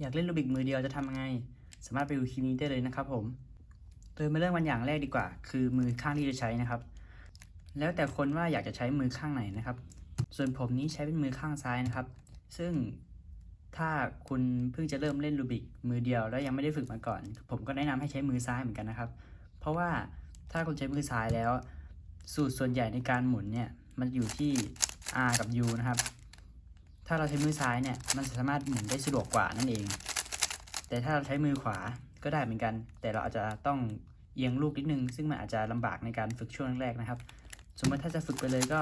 อยากเล่นรูบิกมือเดียวจะทำยังไง สามารถไปดูคลิปนี้ได้เลยนะครับผมโดยมาเริ่มกันอย่างแรกดีกว่า คือมือข้างที่จะใช้นะครับ แล้วแต่คนว่าอยากจะใช้มือข้างไหนนะครับ ส่วนผมนี้ใช้เป็นมือข้างซ้ายนะครับ ซึ่งถ้าคุณเพิ่งจะเริ่มเล่นรูบิกมือเดียวแล้วยังไม่ได้ฝึกมาก่อน ผมก็แนะนำให้ใช้มือซ้ายเหมือนกันนะครับ เพราะว่าถ้าคุณใช้มือซ้ายแล้ว สูตรส่วนใหญ่ในการหมุนเนี่ยมันอยู่ที่ R กับ U นะครับ ถ้าเราใช้มือซ้ายเนี่ยมันสามารถหมุนได้สะดวกกว่านั่นเอง แต่ถ้าเราใช้มือขวาก็ได้เหมือนกัน แต่เราอาจจะต้องเอียงลูกนิดนึง ซึ่งมันอาจจะลำบากในการฝึกช่วงแรกๆนะครับ สมมติถ้าจะฝึกไปเลยก็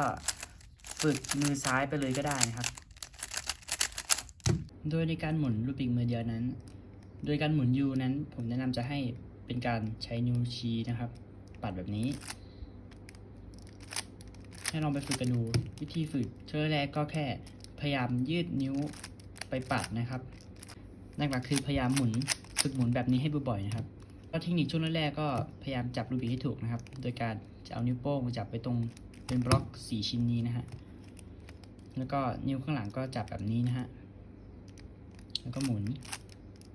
ฝึกมือซ้ายไปเลยก็ได้นะครับ โดยในการหมุนลูกปิงมือเดียวนั้น โดยการหมุน U นั้น ผมแนะนำจะให้เป็นการใช้นิ้วชี้นะครับ ปัดแบบนี้ ให้ลองไปฝึกกันดูวิธีฝึกช่วงแรกก็แค่ พยายามยืดนิ้วไปปัดนะครับหลักๆคือพยายามหมุนฝึกหมุนแบบนี้ให้บ่อยๆนะครับก็เทคนิคช่วงแรกๆก็พยายามจับรูบิกให้ถูกนะครับ โดยการจะเอานิ้วโป้งมาจับไปตรงเป็นบล็อกสีชิ้นนี้นะฮะแล้วก็นิ้วข้างหลังก็จับแบบนี้นะฮะแล้วก็หมุน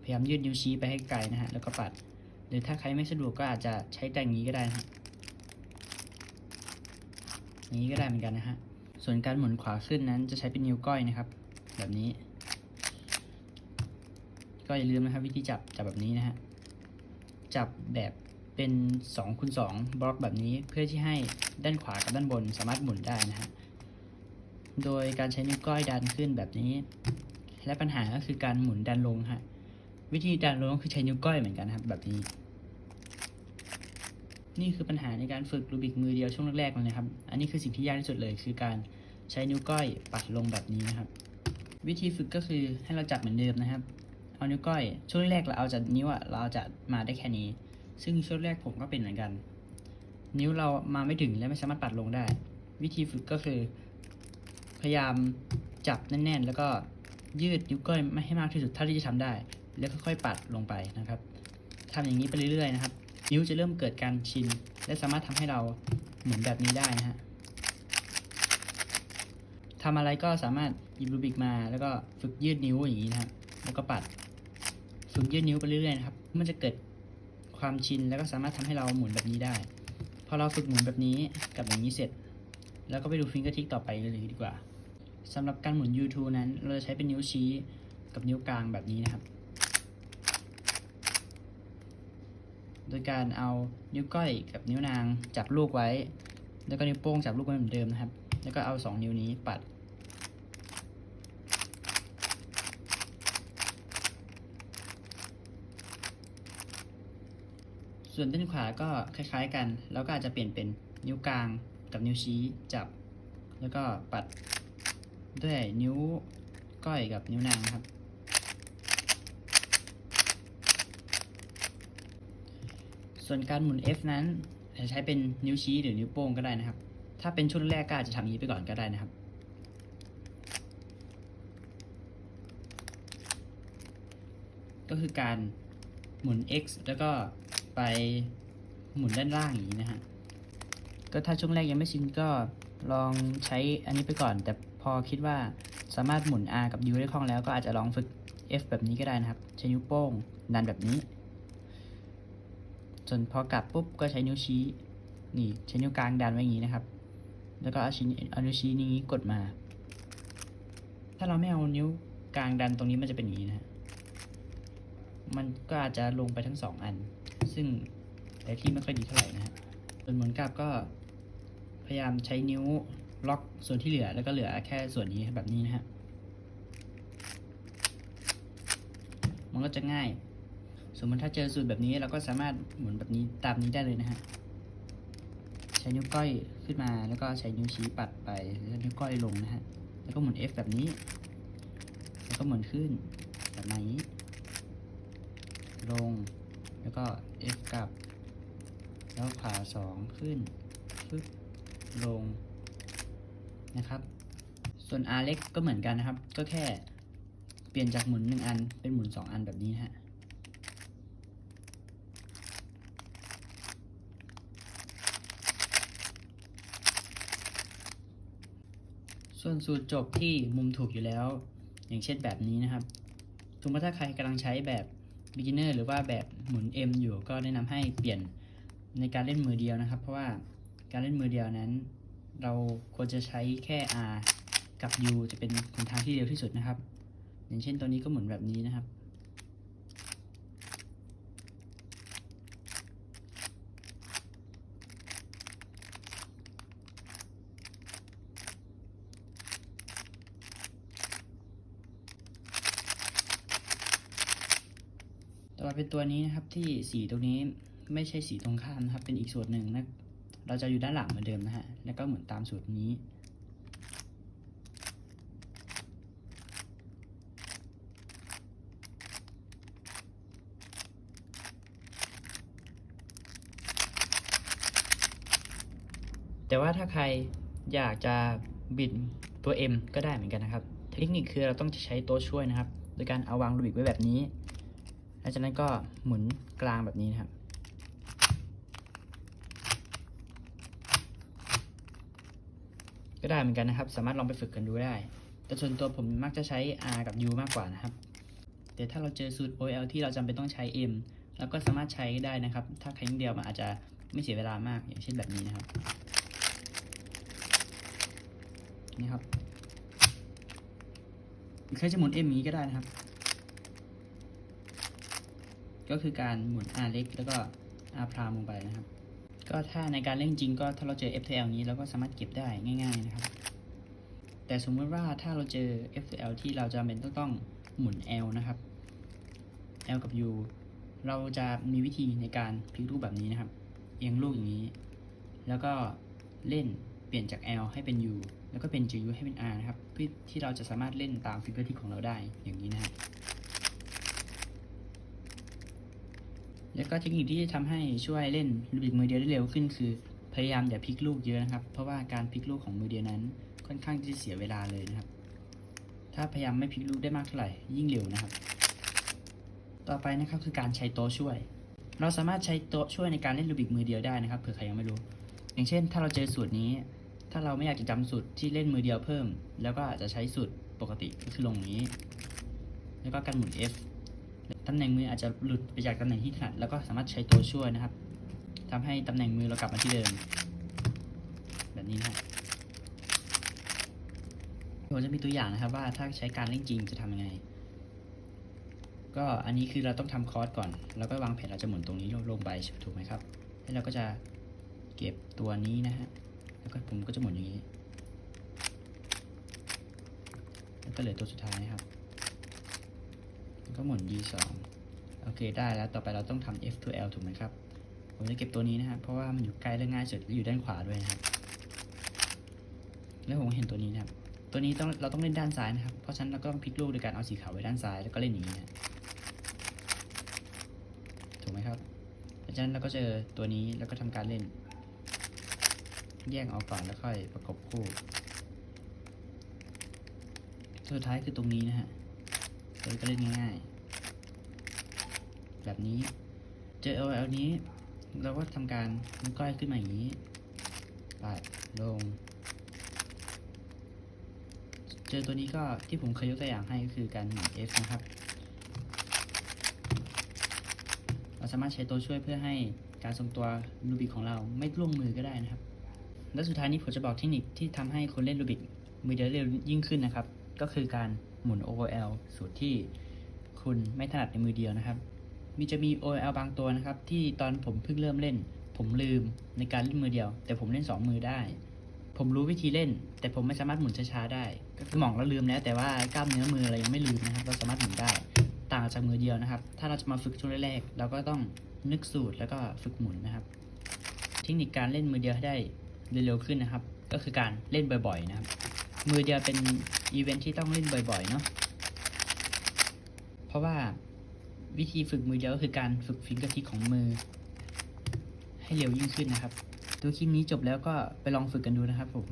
พยายามยืดนิ้วชี้ไปให้ไกลนะฮะแล้วก็ปัด หรือถ้าใครไม่สะดวกก็อาจจะใช้แต่งนี้ก็ได้นะฮะนี้ก็ได้เหมือนกันนะฮะ ส่วนการหมุนขวาขึ้นนั้นจะใช้เป็นนิ้วก้อยนะครับ แบบนี้ ก็อย่าลืมนะครับ วิธีจับจับแบบนี้นะฮะจับแบบเป็น2คูณ2บล็อกแบบนี้เพื่อที่ให้ด้านขวากับด้านบนสามารถหมุนได้นะฮะโดยการใช้นิ้วก้อยดันขึ้นแบบนี้ และปัญหาก็คือการหมุนดันลงฮะวิธีดันลงก็คือใช้นิ้วก้อยเหมือนกันครับแบบนี้ นี่คือปัญหาในการฝึกรูบิกมือเดียวช่วงแรกๆเลยนะครับ อันนี้คือสิ่งที่ยากที่สุดเลย คือการใช้นิ้วก้อยปัดลงแบบนี้นะครับ วิธีฝึกก็คือให้เราจับเหมือนเดิมนะครับ เอานิ้วก้อยช่วงแรกเราเอาจากนิ้วอะเราเอาจะมาได้แค่นี้ ซึ่งช่วงแรกผมก็เป็นเหมือนกัน นิ้วเรามาไม่ถึงและไม่สามารถปัดลงได้ วิธีฝึกก็คือ พยายามจับแน่น ๆ แล้วก็ยืดนิ้วก้อยไม่ให้มากที่สุดเท่าที่จะทำได้ แล้วค่อยๆปัดลงไปนะครับทำอย่างนี้ไปเรื่อยๆนะครับ นิ้วจะเริ่มเกิดการชิน และสามารถทำให้เราหมุนแบบนี้ได้นะฮะทำอะไรก็สามารถหยิบรูบิกมาแล้วก็ฝึกยืดนิ้วอย่างนี้นะครับแล้วก็ปัดฝึกยืดนิ้วไปเรื่อยๆนะครับ มันจะเกิดความชินแล้วก็สามารถทำให้เราหมุนแบบนี้ได้ พอเราฝึกหมุนแบบนี้กับอย่างนี้เสร็จ แล้วก็ไปดูฟิงเกอร์ทิกต่อไปเลยดีกว่าสำหรับการหมุน U2 นั้น เราจะใช้เป็นนิ้วชี้กับนิ้วกลางแบบนี้นะครับ โดยการเอานิ้วก้อยกับนิ้วนางจับลูกไว้ แล้วก็นิ้วโป้งจับลูกไว้เหมือนเดิมนะครับ แล้วก็เอาสองนิ้วนี้ปัด ส่วนด้านขวาก็คล้ายๆกัน แล้วก็อาจจะเปลี่ยนเป็นนิ้วกลางกับนิ้วชี้จับ แล้วก็ปัดด้วยนิ้วก้อยกับนิ้วนางครับ ส่วนการหมุน F นั้นจะใช้เป็นนิ้วชี้หรือนิ้วโป้งก็ได้นะครับ ถ้าเป็นช่วงแรกก็อาจจะทำอย่างนี้ไปก่อนก็ได้นะครับก็คือการหมุน X แล้วก็ไปหมุนด้านล่างอย่างนี้นะฮะ ก็ถ้าช่วงแรกยังไม่ชินก็ลองใช้อันนี้ไปก่อน แต่พอคิดว่าสามารถหมุน R กับ U ได้คล่องแล้วก็อาจจะลองฝึก F แบบนี้ก็ได้นะครับ ใช้นิ้วโป้งดันแบบนี้ ส่วนพอกลับปุ๊บก็ใช้นิ้วชี้นี่ใช้นิ้วกลางดันไว้อย่างนี้นะครับ แล้วก็เอาชิ้นเอานิ้วชี้นี้กดมา ถ้าเราไม่เอานิ้วกลางดันตรงนี้มันจะเป็นอย่างนี้นะฮะมันก็อาจจะลงไปทั้งสองอัน ซึ่งแต่ที่ไม่ค่อยดีเท่าไหร่นะฮะส่วนหมุนกลับก็พยายามใช้นิ้วล็อกส่วนที่เหลือแล้วก็เหลือแค่ส่วนนี้แบบนี้นะฮะมันก็จะง่าย สมมติถ้าเจอสูตรแบบนี้เราก็สามารถหมุนแบบนี้ตามนี้ได้เลยนะฮะ ใช้นิ้วก้อยขึ้นมาแล้วก็ใช้นิ้วชี้ปัดไปแล้วนิ้วก้อยลงนะฮะ แล้วก็หมุน F แบบนี้ แล้วก็หมุนขึ้นแบบนี้ ลง แล้วก็ F กลับ แล้วขวาสองขึ้นฟึบลงนะครับ ส่วน R เล็กก็เหมือนกันนะครับ ก็แค่เปลี่ยนจากหมุนหนึ่งอันเป็นหมุนสองอันแบบนี้นะฮะ ส่วนสูตรจบที่มุมถูกอยู่แล้ว อย่างเช่นแบบนี้นะครับสมมติถ้าใครกำลังใช้แบบ beginner หรือว่าแบบหมุน M อยู่ก็แนะนำให้เปลี่ยนในการเล่นมือเดียวนะครับ เพราะว่าการเล่นมือเดียวนั้น เราควรจะใช้แค่ R กับ U จะเป็นหนทางที่เร็วที่สุดนะครับ อย่างเช่นตัวนี้ก็หมุนแบบนี้นะครับ ต่อมาเป็นตัวนี้นะครับที่สีตรงนี้ไม่ใช่สีตรงข้ามนะครับ เป็นอีกส่วนหนึ่งนะเราจะอยู่ด้านหลังเหมือนเดิมนะฮะแล้วก็เหมือนตามสูตรนี้ แต่ว่าถ้าใครอยากจะบิดตัว M ก็ได้เหมือนกันนะครับ เทคนิคคือเราต้องใช้ตัวช่วยนะครับ โดยการเอาวางรูบิกไว้แบบนี้ หลังจากนั้นก็หมุนกลางแบบนี้นะครับก็ได้เหมือนกันนะครับ สามารถลองไปฝึกกันดูได้ แต่ส่วนตัวผมมักจะใช้ R กับ U มากกว่านะครับ แต่ถ้าเราเจอสูตร OL ที่เราจำเป็นต้องใช้ M เราก็สามารถใช้ได้นะครับ ถ้าครั้งเดียวมันอาจจะไม่เสียเวลามาก อย่างเช่นแบบนี้นะครับ นี่ครับใครจะหมุน M นี้ก็ได้นะครับ ก็คือการหมุน R เล็กแล้วก็ R พรามลงไปนะครับ ก็ถ้าในการเล่นจริงก็ถ้าเราเจอ FTL นี้เราก็สามารถเก็บได้ง่าย ๆนะครับ แต่สมมติว่าถ้าเราเจอ FTL ที่เราจำเป็นต้องต้องหมุน L นะครับ L กับ U เราจะมีวิธีในการพลิกรูปแบบนี้นะครับ เอียงลูกอย่างนี้ แล้วก็เล่นเปลี่ยนจาก L ให้เป็น U แล้วก็เป็นจาก U ให้เป็น R นะครับ เพื่อที่เราจะสามารถเล่นตามฟิกเกอร์ที่ของเราได้อย่างนี้นะครับ แล้วก็เทคนิคที่จะทำให้ช่วยเล่นลูบิกมือเดียวได้เร็วขึ้นคือ พยายามอย่าพลิกลูกเยอะนะครับ เพราะว่าการพลิกลูกของมือเดียวนั้น ค่อนข้างที่จะเสียเวลาเลยนะครับ ถ้าพยายามไม่พลิกลูกได้มากเท่าไหร่ยิ่งเร็วนะครับ ต่อไปนะครับคือการใช้โต๊ะช่วย เราสามารถใช้โต๊ะช่วยในการเล่นลูบิกมือเดียวได้นะครับเผื่อใครยังไม่รู้ อย่างเช่น ถ้าเราเจอสูตรนี้ ถ้าเราไม่อยากจะจำสูตรที่เล่นมือเดียวเพิ่ม แล้วก็อาจจะใช้สูตรปกติก็คือลงอย่างนี้ แล้วก็การหมุน F ตำแหน่งมืออาจจะหลุดไปจากตำแหน่งที่ถนัดแล้วก็สามารถใช้ตัวช่วยนะครับทำให้ตำแหน่งมือเรากลับมาที่เดิม แบบนี้นะครับผมจะมีตัวอย่างนะครับว่าถ้าใช้การเล่นจริงจะทำยังไง ก็อันนี้คือเราต้องทำคอร์สก่อน แล้วก็วางแผนเราจะหมุนตรงนี้ลงไปถูกไหมครับแล้วเราก็จะเก็บตัวนี้นะฮะแล้วก็ผมก็จะหมุนอย่างนี้ แล้วก็เหลือตัวสุดท้ายนะครับ ก็หมุน D 2 โอเคได้แล้วต่อไปเราต้องทำ F to L ถูกไหมครับผมจะเก็บตัวนี้นะครับเพราะว่ามันอยู่ใกล้และง่ายสุดและอยู่ด้านขวาด้วยนะครับ แล้วผมเห็นตัวนี้นะครับตัวนี้ต้องเราต้องเล่นด้านซ้ายนะครับ เพราะฉะนั้นเราก็ต้องพลิกลูกโดยการเอาสีขาวไว้ด้านซ้ายแล้วก็เล่นอย่างนี้นะถูกไหมครับจากนั้นเราก็เจอตัวนี้แล้วก็ทำการเล่น แยกออกก่อนแล้วค่อยประกบคู่ตัวสุดท้ายคือตรงนี้นะฮะ เราก็เล่นง่ายๆแบบนี้เจอ LL นี้ เราก็ทำการนิ้วก้อยขึ้นมาอย่างนี้ปัดลง เจอตัวนี้ก็ที่ผมเคยยกตัวอย่างให้ก็คือการหมุน F นะครับ เราสามารถใช้ตัวช่วยเพื่อให้การทรงตัวลูบิกของเราไม่ล่วงมือก็ได้นะครับ และสุดท้ายนี้ผมจะบอกเทคนิคที่ทำให้คนเล่นลูบิกมือเดียวเร็วยิ่งขึ้นนะครับ ก็คือการ หมุน OL สูตรที่คุณไม่ถนัดในมือเดียวนะครับ มีจะมี OL บางตัวนะครับ ที่ตอนผมเพิ่งเริ่มเล่น ผมลืมในการเล่นมือเดียว แต่ผมเล่น 2 มือได้ ผมรู้วิธีเล่น แต่ผมไม่สามารถหมุนช้าๆได้ก็มองเราลืมแล้วแต่ว่ากล้ามเนื้อมือเรายังไม่ลืมนะครับ เราสามารถหมุนได้ ต่างจากมือเดียวนะครับ ถ้าเราจะมาฝึกช่วงแรกๆเราก็ต้องนึกสูตรแล้วก็ฝึกหมุนนะครับ เทคนิคการเล่นมือเดียวให้ได้เร็วๆขึ้นนะครับ ก็คือการเล่นบ่อยๆนะครับ มือเดียวเป็น อีเวนท์ที่ต้องเล่นบ่อยๆเนาะเพราะว่าวิธีฝึกมือเดียวก็คือการฝึกฟิงเกอร์ทิกของมือ ให้เร็วยิ่งขึ้นนะครับ ดูคลิปนี้จบแล้วก็ไปลองฝึกกันดูนะครับผม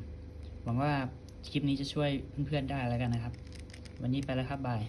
หวังว่าคลิปนี้จะช่วยเพื่อนๆได้แล้วกันนะครับ วันนี้ไปแล้วครับบาย